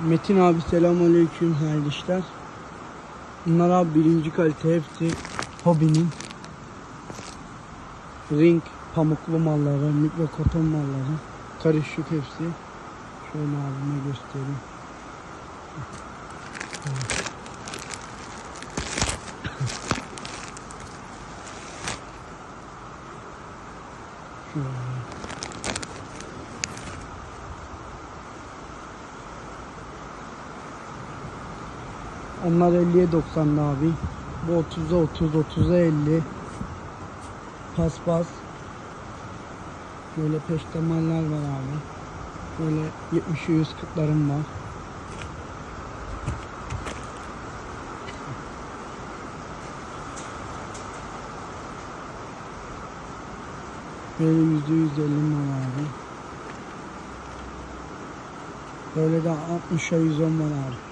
Metin abi selamünaleyküm hayırlı işler. Bunlar abi birinci kalite hepsi hobinin. Ring, pamuklu malları, mikro koton malları. Karışık hepsi. Şöyle abime göstereyim. Şöyle. Onlar 50'ye 90'da abi. Bu 30'a 30, 30'a 50. Paspas. Böyle peştemaller var abi. Böyle 70'e 100 kıtlarım var. Böyle yüzde yüz ellim var abi. Böyle de 60'a 110 var abi.